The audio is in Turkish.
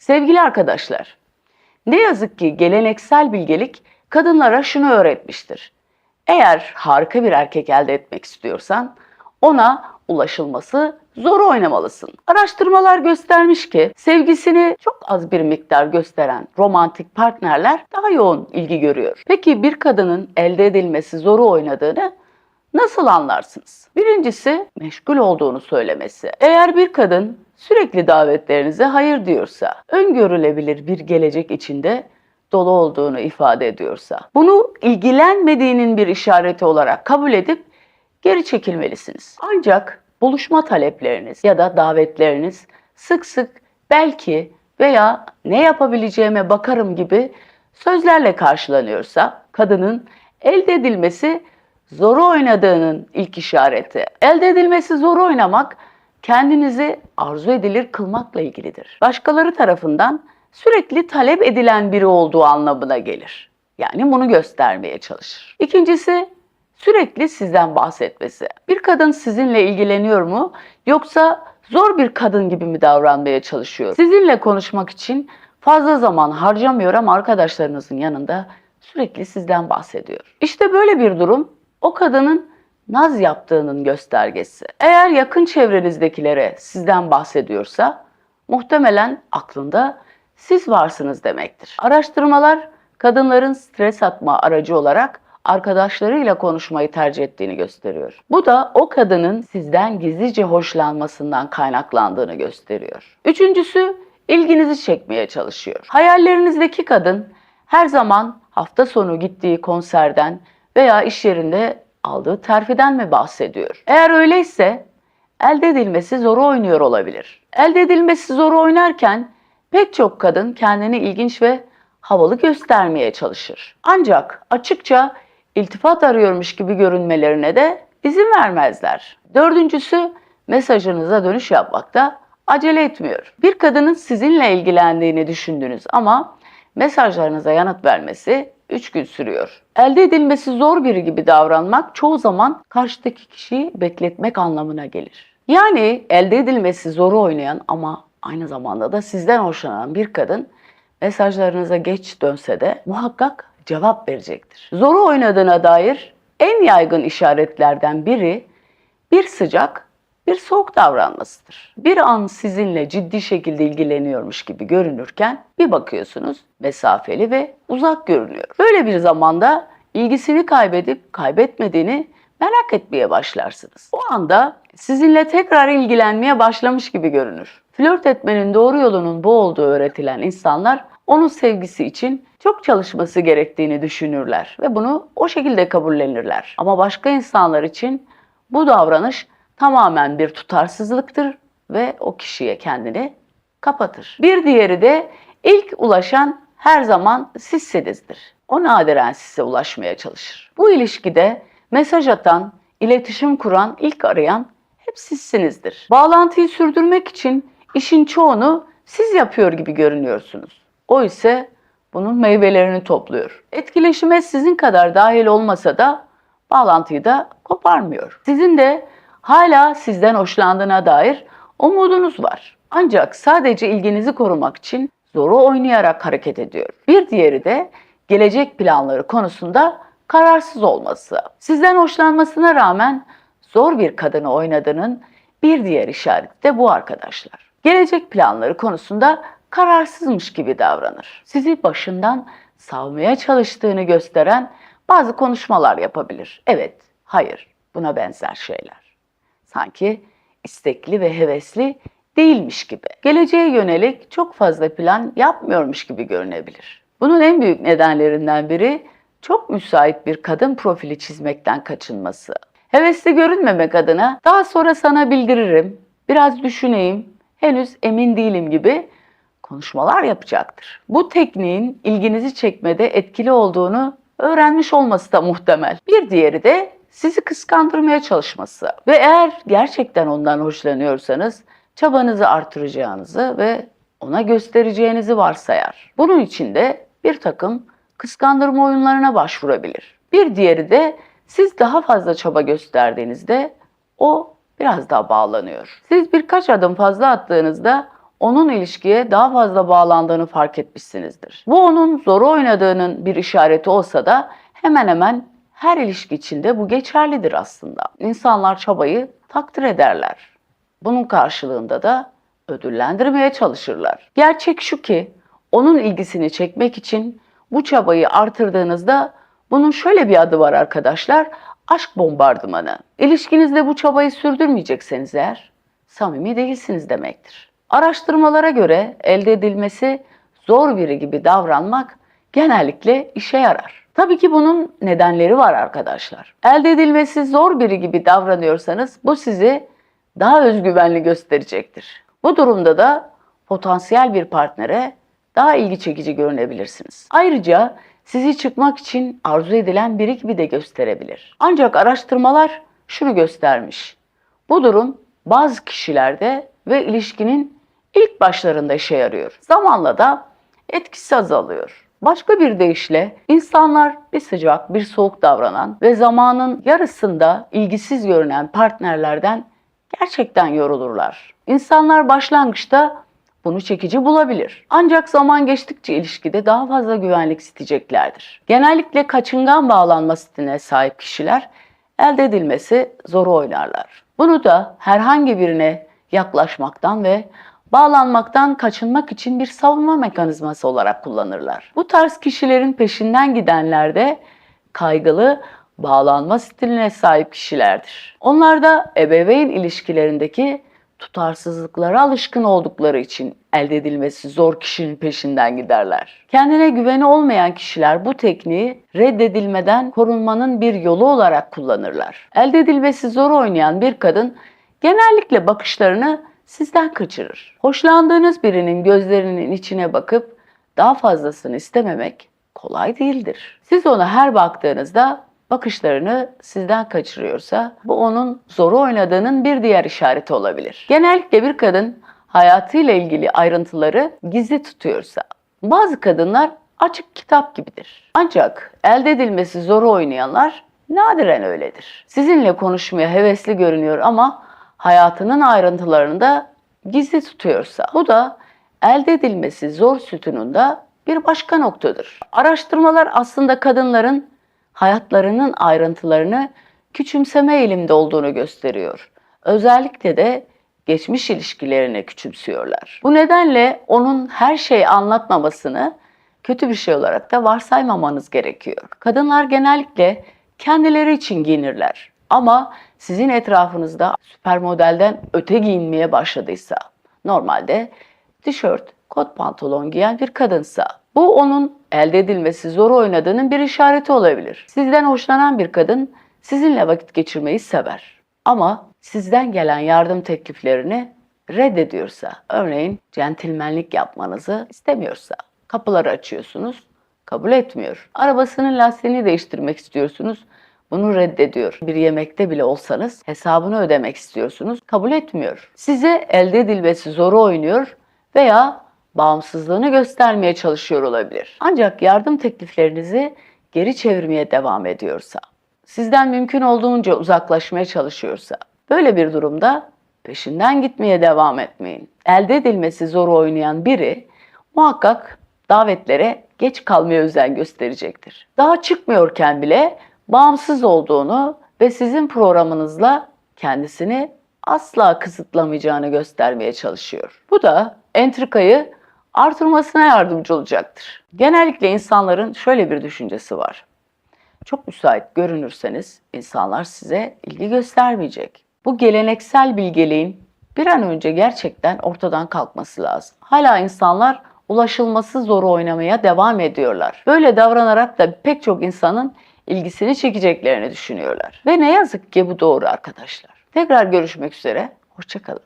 Sevgili arkadaşlar, ne yazık ki geleneksel bilgelik kadınlara şunu öğretmiştir. Eğer harika bir erkek elde etmek istiyorsan ona ulaşılması zor oynamalısın. Araştırmalar göstermiş ki sevgisini çok az bir miktar gösteren romantik partnerler daha yoğun ilgi görüyor. Peki bir kadının elde edilmesi zoru oynadığını nasıl anlarsınız? Birincisi meşgul olduğunu söylemesi. Eğer bir kadın sürekli davetlerinize hayır diyorsa, öngörülebilir bir gelecek içinde dolu olduğunu ifade ediyorsa, bunu ilgilenmediğinin bir işareti olarak kabul edip geri çekilmelisiniz. Ancak buluşma talepleriniz ya da davetleriniz sık sık belki veya ne yapabileceğime bakarım gibi sözlerle karşılanıyorsa kadının elde edilmesi zoru oynadığının ilk işareti. Elde edilmesi zoru oynamak kendinizi arzu edilir kılmakla ilgilidir. Başkaları tarafından sürekli talep edilen biri olduğu anlamına gelir. Yani bunu göstermeye çalışır. İkincisi sürekli sizden bahsetmesi. Bir kadın sizinle ilgileniyor mu yoksa zor bir kadın gibi mi davranmaya çalışıyor? Sizinle konuşmak için fazla zaman harcamıyor ama arkadaşlarınızın yanında sürekli sizden bahsediyor. İşte böyle bir durum o kadının naz yaptığının göstergesi. Eğer yakın çevrenizdekilere sizden bahsediyorsa muhtemelen aklında siz varsınız demektir. Araştırmalar kadınların stres atma aracı olarak arkadaşlarıyla konuşmayı tercih ettiğini gösteriyor. Bu da o kadının sizden gizlice hoşlanmasından kaynaklandığını gösteriyor. Üçüncüsü ilginizi çekmeye çalışıyor. Hayallerinizdeki kadın her zaman hafta sonu gittiği konserden veya iş yerinde aldığı terfiden mi bahsediyor? Eğer öyleyse elde edilmesi zoru oynuyor olabilir. Elde edilmesi zoru oynarken pek çok kadın kendini ilginç ve havalı göstermeye çalışır. Ancak açıkça iltifat arıyormuş gibi görünmelerine de izin vermezler. Dördüncüsü mesajınıza dönüş yapmakta acele etmiyor. Bir kadının sizinle ilgilendiğini düşündünüz ama mesajlarınıza yanıt vermesi 3 gün sürüyor. Elde edilmesi zor biri gibi davranmak çoğu zaman karşıdaki kişiyi bekletmek anlamına gelir. Yani elde edilmesi zoru oynayan ama aynı zamanda da sizden hoşlanan bir kadın mesajlarınıza geç dönse de muhakkak cevap verecektir. Zoru oynadığına dair en yaygın işaretlerden biri bir sıcak, bir soğuk davranmasıdır. Bir an sizinle ciddi şekilde ilgileniyormuş gibi görünürken bir bakıyorsunuz mesafeli ve uzak görünüyor. Böyle bir zamanda ilgisini kaybedip kaybetmediğini merak etmeye başlarsınız. O anda sizinle tekrar ilgilenmeye başlamış gibi görünür. Flört etmenin doğru yolunun bu olduğu öğretilen insanlar onun sevgisi için çok çalışması gerektiğini düşünürler ve bunu o şekilde kabullenirler. Ama başka insanlar için bu davranış tamamen bir tutarsızlıktır ve o kişiye kendini kapatır. Bir diğeri de ilk ulaşan her zaman sizsinizdir. O nadiren size ulaşmaya çalışır. Bu ilişkide mesaj atan, iletişim kuran, ilk arayan hep sizsinizdir. Bağlantıyı sürdürmek için işin çoğunu siz yapıyor gibi görünüyorsunuz. O ise bunun meyvelerini topluyor. Etkileşime sizin kadar dahil olmasa da bağlantıyı da koparmıyor. Sizin de hala sizden hoşlandığına dair umudunuz var. Ancak sadece ilginizi korumak için zoru oynayarak hareket ediyor. Bir diğeri de gelecek planları konusunda kararsız olması. Sizden hoşlanmasına rağmen zor bir kadını oynadığının bir diğer işareti de bu arkadaşlar. Gelecek planları konusunda kararsızmış gibi davranır. Sizi başından savmaya çalıştığını gösteren bazı konuşmalar yapabilir. Evet, hayır, buna benzer şeyler. Sanki istekli ve hevesli değilmiş gibi. Geleceğe yönelik çok fazla plan yapmıyormuş gibi görünebilir. Bunun en büyük nedenlerinden biri çok müsait bir kadın profili çizmekten kaçınması. Hevesli görünmemek adına daha sonra sana bildiririm, biraz düşüneyim, henüz emin değilim gibi konuşmalar yapacaktır. Bu tekniğin ilginizi çekmede etkili olduğunu öğrenmiş olması da muhtemel. Bir diğeri de sizi kıskandırmaya çalışması. Ve eğer gerçekten ondan hoşlanıyorsanız çabanızı artıracağınızı ve ona göstereceğinizi varsayar. Bunun için de bir takım kıskandırma oyunlarına başvurabilir. Bir diğeri de siz daha fazla çaba gösterdiğinizde o biraz daha bağlanıyor. Siz birkaç adım fazla attığınızda onun ilişkiye daha fazla bağlandığını fark etmişsinizdir. Bu onun zoru oynadığının bir işareti olsa da hemen hemen her ilişki içinde bu geçerlidir aslında. İnsanlar çabayı takdir ederler. Bunun karşılığında da ödüllendirmeye çalışırlar. Gerçek şu ki onun ilgisini çekmek için bu çabayı artırdığınızda bunun şöyle bir adı var arkadaşlar. Aşk bombardımanı. İlişkinizde bu çabayı sürdürmeyecekseniz eğer samimi değilsiniz demektir. Araştırmalara göre elde edilmesi zor biri gibi davranmak genellikle işe yarar. Tabii ki bunun nedenleri var arkadaşlar. Elde edilmesi zor biri gibi davranıyorsanız bu sizi daha özgüvenli gösterecektir. Bu durumda da potansiyel bir partnere daha ilgi çekici görünebilirsiniz. Ayrıca sizi çıkmak için arzu edilen biri gibi de gösterebilir. Ancak araştırmalar şunu göstermiş. Bu durum bazı kişilerde ve ilişkinin ilk başlarında işe yarıyor. Zamanla da etkisi azalıyor. Başka bir deyişle insanlar bir sıcak bir soğuk davranan ve zamanın yarısında ilgisiz görünen partnerlerden gerçekten yorulurlar. İnsanlar başlangıçta bunu çekici bulabilir. Ancak zaman geçtikçe ilişkide daha fazla güvenlik isteyeceklerdir. Genellikle kaçıngan bağlanma stiline sahip kişiler elde edilmesi zoru oynarlar. Bunu da herhangi birine yaklaşmaktan ve bağlanmaktan kaçınmak için bir savunma mekanizması olarak kullanırlar. Bu tarz kişilerin peşinden gidenler de kaygılı bağlanma stiline sahip kişilerdir. Onlar da ebeveyn ilişkilerindeki tutarsızlıklara alışkın oldukları için elde edilmesi zor kişinin peşinden giderler. Kendine güveni olmayan kişiler bu tekniği reddedilmeden korunmanın bir yolu olarak kullanırlar. Elde edilmesi zor oynayan bir kadın genellikle bakışlarını sizden kaçırır. Hoşlandığınız birinin gözlerinin içine bakıp daha fazlasını istememek kolay değildir. Siz ona her baktığınızda bakışlarını sizden kaçırıyorsa bu onun zoru oynadığının bir diğer işareti olabilir. Genellikle bir kadın hayatıyla ilgili ayrıntıları gizli tutuyorsa bazı kadınlar açık kitap gibidir. Ancak elde edilmesi zoru oynayanlar nadiren öyledir. Sizinle konuşmaya hevesli görünüyor ama hayatının ayrıntılarını da gizli tutuyorsa bu da elde edilmesi zor sütununda bir başka noktadır. Araştırmalar aslında kadınların hayatlarının ayrıntılarını küçümseme eğilimde olduğunu gösteriyor. Özellikle de geçmiş ilişkilerini küçümsüyorlar. Bu nedenle onun her şeyi anlatmamasını kötü bir şey olarak da varsaymamanız gerekiyor. Kadınlar genellikle kendileri için giyinirler. Ama sizin etrafınızda süper modelden öte giyinmeye başladıysa, normalde tişört, kot pantolon giyen bir kadınsa, bu onun elde edilmesi zor oynadığının bir işareti olabilir. Sizden hoşlanan bir kadın sizinle vakit geçirmeyi sever. Ama sizden gelen yardım tekliflerini reddediyorsa, örneğin centilmenlik yapmanızı istemiyorsa, kapıları açıyorsunuz, kabul etmiyor. Arabasının lastiğini değiştirmek istiyorsunuz, bunu reddediyor. Bir yemekte bile olsanız hesabını ödemek istiyorsunuz, kabul etmiyor. Size elde edilmesi zoru oynuyor veya bağımsızlığını göstermeye çalışıyor olabilir. Ancak yardım tekliflerinizi geri çevirmeye devam ediyorsa, sizden mümkün olduğunca uzaklaşmaya çalışıyorsa, böyle bir durumda peşinden gitmeye devam etmeyin. Elde edilmesi zor oynayan biri muhakkak davetlere geç kalmaya özen gösterecektir. Daha çıkmıyorken bile bağımsız olduğunu ve sizin programınızla kendisini asla kısıtlamayacağını göstermeye çalışıyor. Bu da entrikayı artırmasına yardımcı olacaktır. Genellikle insanların şöyle bir düşüncesi var. Çok müsait görünürseniz insanlar size ilgi göstermeyecek. Bu geleneksel bilgeliğin bir an önce gerçekten ortadan kalkması lazım. Hala insanlar ulaşılması zor oynamaya devam ediyorlar. Böyle davranarak da pek çok insanın ilgisini çekeceklerini düşünüyorlar. Ve ne yazık ki bu doğru arkadaşlar. Tekrar görüşmek üzere. Hoşçakalın.